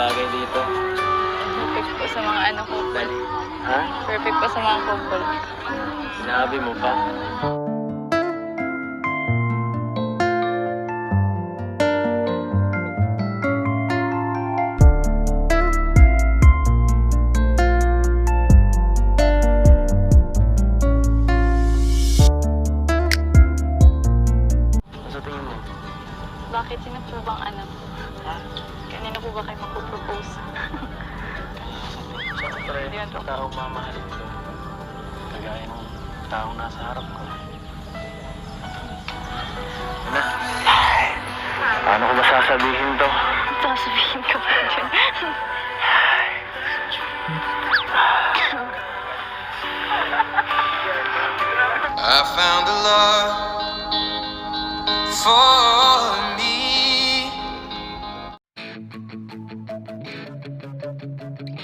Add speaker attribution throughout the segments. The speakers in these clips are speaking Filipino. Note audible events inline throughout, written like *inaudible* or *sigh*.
Speaker 1: bagay dito.
Speaker 2: Perfect po sa mga ano couple.
Speaker 1: Ha?
Speaker 2: Perfect po sa mga couple.
Speaker 1: Sinabi mo pa.
Speaker 2: Po ba kayo magpo-propose?
Speaker 1: Siyempre, tao mamahalin ko. Kagaya ng taong nasa harap ko. Ano? Paano ko ba sasabihin to?
Speaker 2: Sasabihin ko pa dyan.
Speaker 3: I found a love for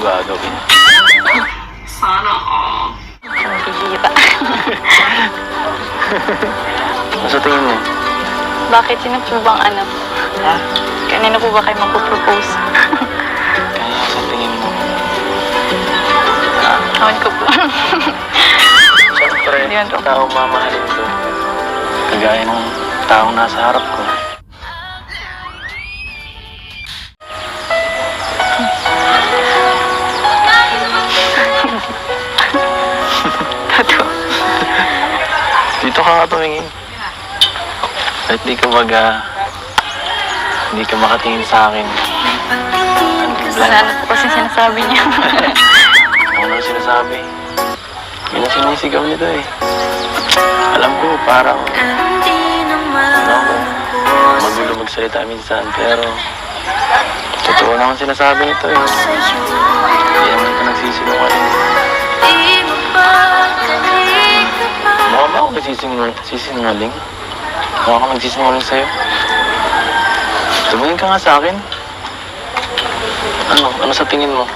Speaker 1: Ko gagawin.
Speaker 2: Ang bihira. *laughs*
Speaker 1: Ano sa tingin mo?
Speaker 2: Bakit sino po bang ano?
Speaker 1: Ha?
Speaker 2: Kanina po ba kayo magpo-propose?
Speaker 1: Kaya sa tingin mo?
Speaker 2: Kawan ko po.
Speaker 1: Siyempre,
Speaker 2: Hindi yan to.
Speaker 1: tao mamahalin ko. Kagaya ng taong nasa harap ko. Tumingin. Kahit di ka baga, hindi ka makatingin sa akin.
Speaker 2: Wala na po kasi sinasabi niya. *laughs*
Speaker 1: Ano na sinasabi? Yun ang sinisigaw nito eh. Alam ko, parang, ano ako, magulo magsalita minsan, pero, totoo naman sinasabi nito eh. Hindi naman ito nagsisinungaling. Nagsisinungaling? Sisinungaling? Mukha ako nagsisinungaling sa'yo? Tumingin ka nga sa akin. Ano? Ano sa tingin mo?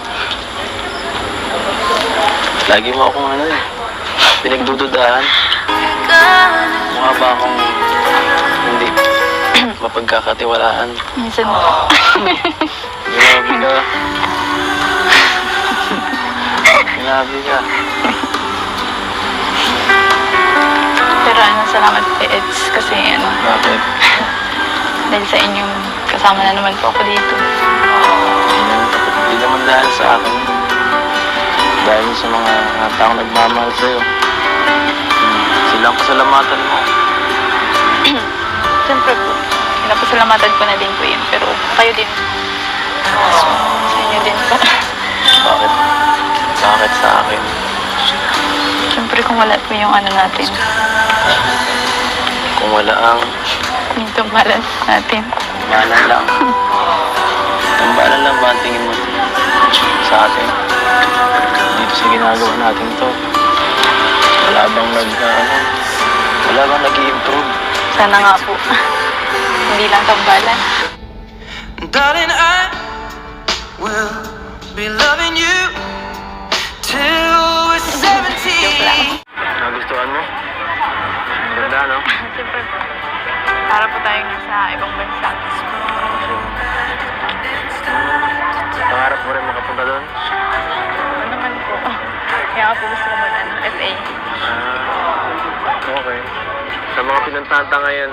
Speaker 1: Lagi mo akong ano eh. Pinagdududahan. Mukha ba akong hindi *clears throat* mapagkakatiwalaan?
Speaker 2: Minsan po.
Speaker 1: Grabe ka. Grabe ka.
Speaker 2: Ano, salamat po Eds kasi ano,
Speaker 1: Bakit? *laughs*
Speaker 2: dahil sa inyong kasama na naman po ako dito.
Speaker 1: Hindi naman dahil sa akin. Dahil sa mga taong nagmamahal sa'yo. Hmm, Sila ang pasalamatan mo. *clears throat*
Speaker 2: Siyempre po, pinapasalamatan ko na din po yun. Pero kayo din. Sa inyo din po.
Speaker 1: Bakit? Bakit sa akin?
Speaker 2: Siyempre kung wala po yung ano natin,
Speaker 1: Kung wala ang
Speaker 2: yung tumalan natin.
Speaker 1: Tambalan lang. Tambalan lang ba ang tingin mo sa atin? Dito sa ginagawa natin to. Wala bang nag, ano, wala bang nag improve
Speaker 2: Sana nga po. Hindi lang tambalan.
Speaker 3: Darling, I will be loving you till we're 70.
Speaker 1: Nagustuhan mo? Ganda, no?
Speaker 2: Siyempre po. Para po tayong nasa ibang bansa.
Speaker 1: Pangarap mo rin doon?
Speaker 2: Ano naman po. Kaya ako gusto ko mag FA.
Speaker 1: Ah, okay. Sa mga pinuntahan ngayon,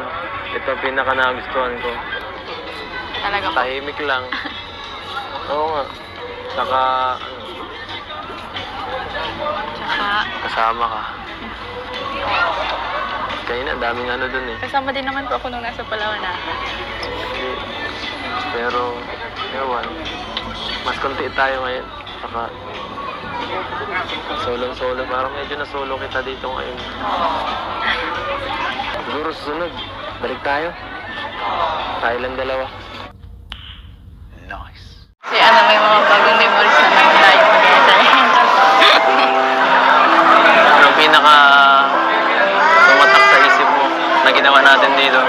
Speaker 1: ito ang pinaka nagustuhan ko.
Speaker 2: Talaga po.
Speaker 1: Tahimik lang. *laughs* Oo nga. Saka, ano,
Speaker 2: Tsaka,
Speaker 1: kasama ka. Kaya na, daming ano dun eh.
Speaker 2: kasama din naman po ako nung nasa Palawan na.
Speaker 1: Hindi. Pero, ewan. Mas konti tayo ngayon. Saka, solo-solo. Parang medyo na solo kita dito ngayon. Siguro susunod. Balik tayo. Tayo lang dalawa. Nice.
Speaker 2: Si ano, may mga bagong memories na
Speaker 1: pinaka tumatak sa isip mo na ginawa natin dito?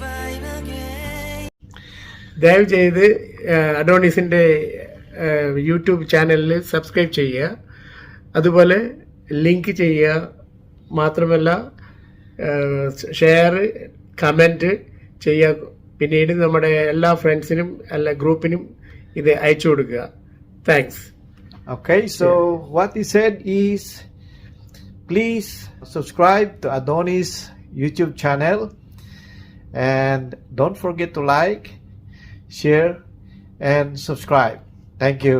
Speaker 3: Fine again.
Speaker 4: ദയവ് ചെയ്ത് അഡോണിസിന്റെ യൂട്യൂബ് ചാനലിൽ സബ്സ്ക്രൈബ് ചെയ്യുക. അതുപോലെ ലിങ്ക് ചെയ്യുക മാത്രമല്ല share comment ചെയ്യുക പിന്നീട് നമ്മുടെ എല്ലാ ഫ്രണ്ട്സിനും എല്ലാ ഗ്രൂപ്പിനും ഇത് അയച്ചു കൊടുക്കുക thanks
Speaker 5: Okay, so what he said is please subscribe to Adonis YouTube channel and don't forget to like, share, and subscribe. Thank you.